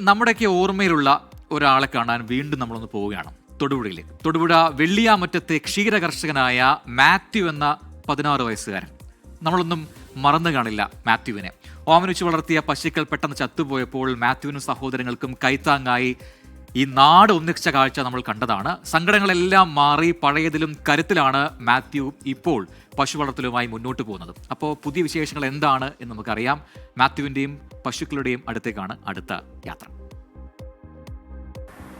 നമ്മുടെയൊക്കെ ഓർമ്മയിലുള്ള ഒരാളെ കാണാൻ വീണ്ടും നമ്മളൊന്ന് പോവുകയാണ്. തൊടുപുഴയിലേക്ക് തൊടുപുഴ വെള്ളിയാമറ്റത്തെ ക്ഷീര കർഷകനായ മാത്യു എന്ന പതിനാറ് വയസ്സുകാരൻ. നമ്മളൊന്നും മറന്നു കാണില്ല മാത്യുവിനെ. ഓമനിച്ച് വളർത്തിയ പശുക്കൾ പെട്ടെന്ന് ചത്തുപോയപ്പോൾ മാത്യുവിനും സഹോദരങ്ങൾക്കും കൈത്താങ്ങായി ഈ നാട് ഒന്നിച്ച കാഴ്ച നമ്മൾ കണ്ടതാണ്. സങ്കടങ്ങളെല്ലാം മാറി പഴയതിലും കരുത്തിലാണ് മാത്യു ഇപ്പോൾ പശു വളർത്തലുമായി മുന്നോട്ട് പോകുന്നത്. അപ്പോൾ പുതിയ വിശേഷങ്ങൾ എന്താണ് എന്ന് നമുക്കറിയാം. മാത്യുവിന്റെയും പശുക്കളുടെയും അടുത്തേക്കാണ് അടുത്ത യാത്ര.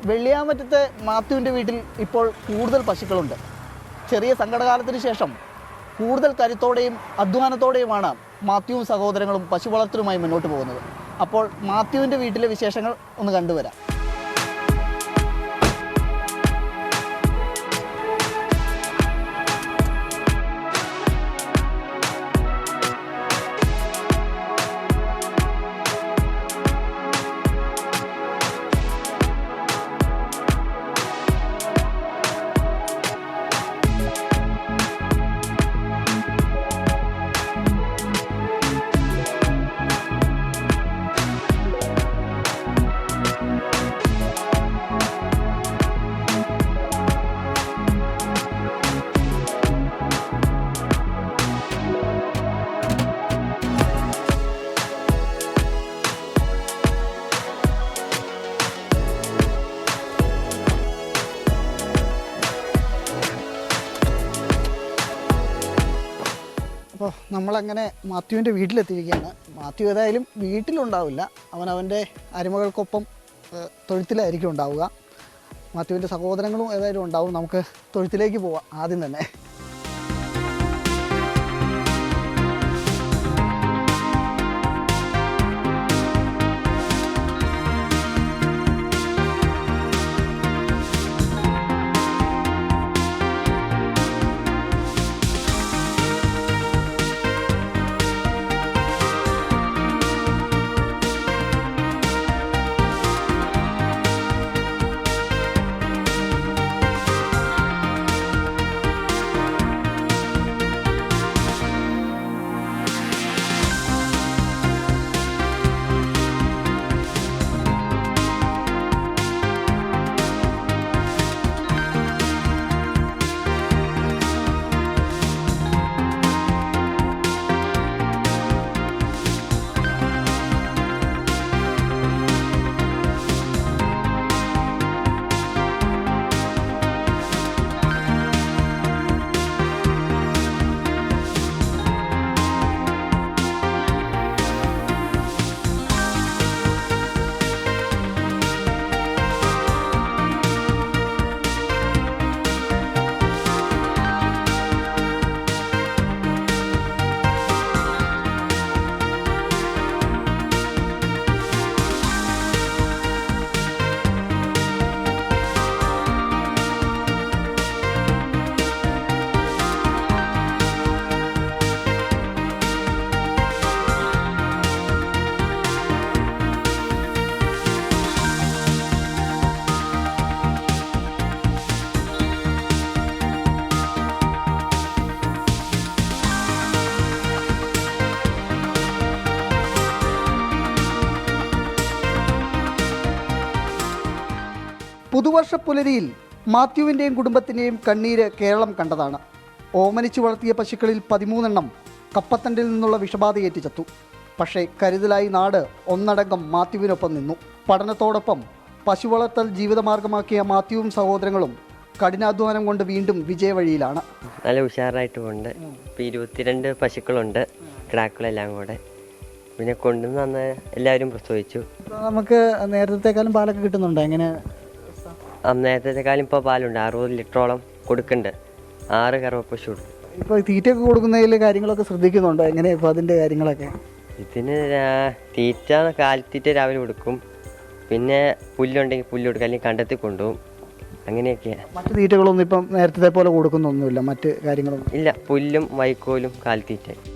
വെള്ളിയാമറ്റത്തെ മാത്യുവിന്റെ വീട്ടിൽ ഇപ്പോൾ കൂടുതൽ പശുക്കളുണ്ട്. ചെറിയ സങ്കടകാലത്തിന് ശേഷം കൂടുതൽ കരുത്തോടെയും അധ്വാനത്തോടെയുമാണ് മാത്യുവും സഹോദരങ്ങളും പശു വളർത്തലുമായി മുന്നോട്ട് പോകുന്നത്. അപ്പോൾ മാത്യുവിന്റെ വീട്ടിലെ വിശേഷങ്ങൾ ഒന്ന് കണ്ടുവരാം. അപ്പോൾ നമ്മളങ്ങനെ മാത്യുവിന്റെ വീട്ടിലെത്തിയിരിക്കുകയാണ്. മാത്യു ഏതായാലും വീട്ടിലുണ്ടാവില്ല. അവൻ അവന്റെ അരുമകൾക്കൊപ്പം തൊഴുത്തിലായിരിക്കും ഉണ്ടാവുക. മാത്യുവിന്റെ സഹോദരങ്ങളും ഏതായാലും ഉണ്ടാവും. നമുക്ക് തൊഴുത്തിലേക്ക് പോവാം ആദ്യം തന്നെ. പുതുവർഷ പുലരിയിൽ മാത്യുവിന്റെയും കുടുംബത്തിന്റെയും കണ്ണീര് കേരളം കണ്ടതാണ്. ഓമനിച്ചു വളർത്തിയ പശുക്കളിൽ പതിമൂന്നെണ്ണം കപ്പത്തണ്ടിൽ നിന്നുള്ള വിഷബാധയേറ്റ് ചത്തു പക്ഷേ കരുതലായി നാട് ഒന്നടങ്കം മാത്യുവിനൊപ്പം നിന്നു. പഠനത്തോടൊപ്പം പശു വളർത്തൽ ജീവിതമാർഗമാക്കിയ മാത്യുവും സഹോദരങ്ങളും കഠിനാധ്വാനം കൊണ്ട് വീണ്ടും വിജയവഴിയിലാണ്. നല്ല ഉഷാറായിട്ട് പോകുന്നുണ്ട് ഇപ്പം ഇരുപത്തിരണ്ട് പശുക്കളുണ്ട്. കിടാക്കളെല്ലാം കൂടെ. പിന്നെ കൊണ്ടുവന്ന് എല്ലാവരും പ്രസവിച്ചു. നമുക്ക് നേരത്തെക്കാളും പാലൊക്കെ കിട്ടുന്നുണ്ടോ? എങ്ങനെ അന്നേരത്തെക്കാളും ഇപ്പോൾ പാലുണ്ട്. അറുപത് ലിറ്ററോളം കൊടുക്കുന്നുണ്ട്. ആറ് കറവ പശു ഇപ്പോൾ തീറ്റയൊക്കെ കൊടുക്കുന്നതിൽ കാര്യങ്ങളൊക്കെ ശ്രദ്ധിക്കുന്നുണ്ടോ? എങ്ങനെ ഇപ്പോൾ അതിന്റെ കാര്യങ്ങളൊക്കെ? ഇതിന് തീറ്റ കാലിത്തീറ്റ രാവിലെ കൊടുക്കും. പിന്നെ പുല്ലുണ്ടെങ്കിൽ പുല്ല് കൊടുക്കും. അല്ലെങ്കിൽ കണ്ടെത്തി കൊണ്ടുപോകും. അങ്ങനെയൊക്കെയാണ് മറ്റു തീറ്റകളൊന്നും ഇപ്പം നേരത്തെ പോലെ കൊടുക്കുന്നൊന്നുമില്ല. മറ്റ് കാര്യങ്ങളൊന്നും? ഇല്ല. പുല്ലും വൈക്കോലും കാലിത്തീറ്റ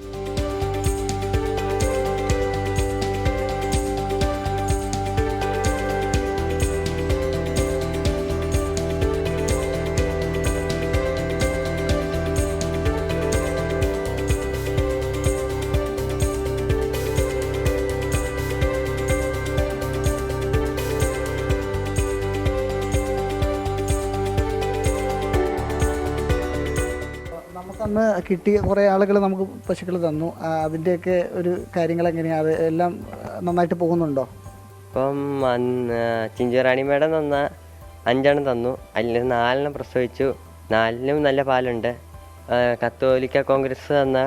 അന്ന് കിട്ടിയ കുറേ ആളുകൾ നമുക്ക് പശുക്കൾ തന്നു. അതിന്റെയൊക്കെ ഒരു കാര്യങ്ങൾ എങ്ങനെയാണ് അത് എല്ലാം നന്നായിട്ട് പോകുന്നുണ്ടോ? ഇപ്പം ചിഞ്ചുറാണി മേഡം തന്ന അഞ്ചെണ്ണം തന്നു. അതിൽ നാലെണ്ണം പ്രസവിച്ചു. നാലിനും നല്ല പാലുണ്ട്. കത്തോലിക്ക കോൺഗ്രസ് തന്ന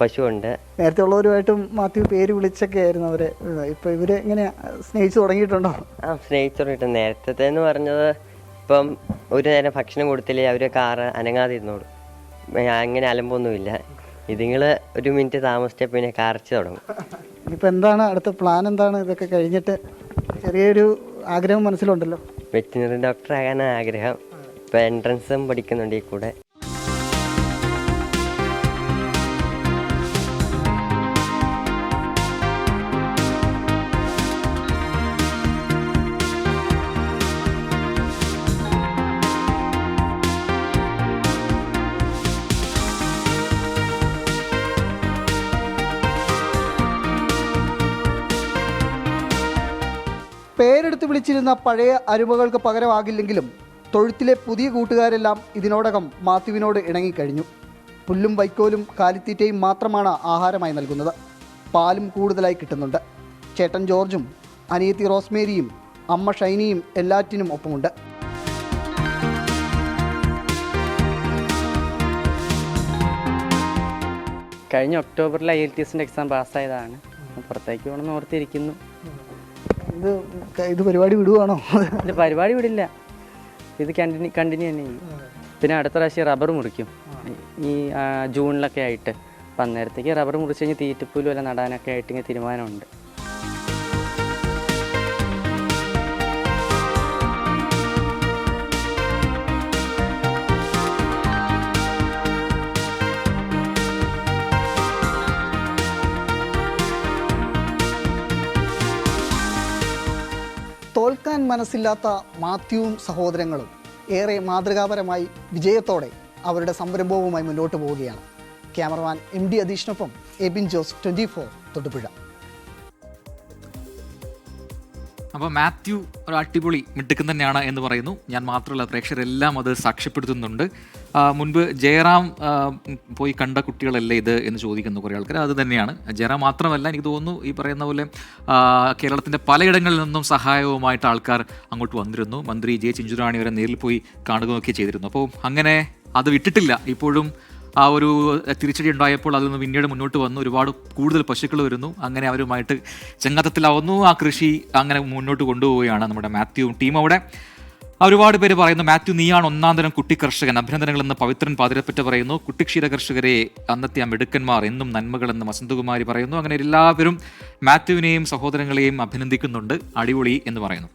പശുവുണ്ട്. നേരത്തെ ഉള്ളവരുമായിട്ടും മാത്യു പേര് വിളിച്ചൊക്കെ ആയിരുന്നു അവരെ. ഇപ്പൊ ഇവർ എങ്ങനെ സ്നേഹിച്ചു തുടങ്ങിയിട്ടുണ്ടോ? ആ സ്നേഹിച്ചു തുടങ്ങിയിട്ടുണ്ട് നേരത്തെ എന്ന് പറഞ്ഞത് ഇപ്പം ഒരു നേരം ഭക്ഷണം കൊടുത്തില്ലേ അവർ കാറ് അനങ്ങാതെ ഇരുന്നോളൂ അങ്ങനെ അലമ്പൊന്നുമില്ല. ഇതിങ്ങൾ ഒരു മിനിറ്റ് താമസിച്ച പിന്നെ കരച്ച് തുടങ്ങും. ഇനിയിപ്പോൾ എന്താണ് അടുത്ത പ്ലാൻ എന്താണ്? ഇതൊക്കെ കഴിഞ്ഞിട്ട് ചെറിയൊരു ആഗ്രഹം മനസ്സിലുണ്ടല്ലോ. വെറ്റിനറി ഡോക്ടർ ആകാനാണ് ആഗ്രഹം. ഇപ്പം എൻട്രൻസും പഠിക്കുന്നുണ്ട് ഈ കൂടെ. വിളിച്ചിരുന്ന പഴയ അരുമകൾക്ക് പകരമാകില്ലെങ്കിലും തൊഴുത്തിലെ പുതിയ കൂട്ടുകാരെല്ലാം ഇതിനോടകം മാത്യുവിനോട് ഇണങ്ങിക്കഴിഞ്ഞു. പുല്ലും വൈക്കോലും കാലിത്തീറ്റയും മാത്രമാണ് ആഹാരമായി നൽകുന്നത്. പാലും കൂടുതലായി കിട്ടുന്നുണ്ട്. ചേട്ടൻ ജോർജും അനിയത്തി റോസ്മേരിയും അമ്മ ഷൈനിയും എല്ലാറ്റിനും ഒപ്പമുണ്ട്. കഴിഞ്ഞ ഒക്ടോബറിൽ ഐ എൽ ടി എസിന്റെ എക്സാം പാസ്സായതാണ്. പുറത്തേക്ക് പോകണമെന്ന് ഓർത്തിരിക്കുന്നു. ഇത് ഇത് പരിപാടി വിടുവാണോ? അല്ല പരിപാടി വിടില്ല. ഇത് കണ്ടിന്യൂ കണ്ടിന്യൂ തന്നെ ചെയ്യും. പിന്നെ അടുത്ത പ്രാവശ്യം റബ്ബർ മുറിക്കും. ഈ ജൂണിലൊക്കെ ആയിട്ട്. അപ്പം അന്നേരത്തേക്ക് റബ്ബർ മുറിച്ച് കഴിഞ്ഞ് തീറ്റപ്പൂലും എല്ലാം നടാനൊക്കെ ആയിട്ട് ഇങ്ങനെ തീരുമാനമുണ്ട്. തോൽക്കാൻ മനസ്സില്ലാത്ത മാത്യുവും സഹോദരങ്ങളും ഏറെ മാതൃകാപരമായി വിജയത്തോടെ അവരുടെ സംരംഭവുമായി മുന്നോട്ട് പോവുകയാണ്. ക്യാമറമാൻ എം ഡി അധീഷിനൊപ്പം എബിൻ ജോസ് ട്വന്റി ഫോർ തൊടുപുഴ അപ്പോൾ മാത്യു ഒരു അടിപൊളി മിടുക്കൻ തന്നെയാണ് എന്ന് പറയുന്നു. ഞാൻ മാത്രമല്ല പ്രേക്ഷകരെല്ലാം അത് സാക്ഷ്യപ്പെടുത്തുന്നുണ്ട്. മുൻപ് ജയറാം പോയി കണ്ട കുട്ടികളല്ലേ ഇത് എന്ന് ചോദിക്കുന്നു കുറേ ആൾക്കാർ. അത് തന്നെയാണ്. ജയറാം മാത്രമല്ല എനിക്ക് തോന്നുന്നു ഈ പറയുന്ന പോലെ കേരളത്തിന്റെ പലയിടങ്ങളിൽ നിന്നും സഹായവുമായിട്ട് ആൾക്കാർ അങ്ങോട്ട് വന്നിരുന്നു. മന്ത്രി ജെ ചിഞ്ചുറാണി വരെ നേരിൽ പോയി കാണുകയൊക്കെ ചെയ്തിരുന്നു. അപ്പോൾ അങ്ങനെ അത് വിട്ടിട്ടില്ല. ഇപ്പോഴും ആ ഒരു തിരിച്ചടി ഉണ്ടായപ്പോൾ അതിൽ നിന്ന് പിന്നീട് മുന്നോട്ട് വന്നു. ഒരുപാട് കൂടുതൽ പശുക്കൾ വരുന്നു. അങ്ങനെ അവരുമായിട്ട് ചെങ്ങത്തത്തിലാവുന്നു. ആ കൃഷി അങ്ങനെ മുന്നോട്ട് കൊണ്ടുപോവുകയാണ് നമ്മുടെ മാത്യു ടീം അവിടെ. ഒരുപാട് പേര് പറയുന്നു മാത്യു നീയാണ് ഒന്നാം തരം കുട്ടി കർഷകൻ. അഭിനന്ദനങ്ങൾ എന്ന് പവിത്രൻ പാതിരപ്പറ്റ പറയുന്നു. കുട്ടിക്ഷീര കർഷകരെ അന്നത്തെ ആ മിടുക്കന്മാർ എന്നും നന്മകളെന്ന് വസന്തകുമാരി പറയുന്നു. അങ്ങനെ എല്ലാവരും മാത്യുവിനെയും സഹോദരങ്ങളെയും അഭിനന്ദിക്കുന്നുണ്ട്. അടിപൊളി എന്ന് പറയുന്നു.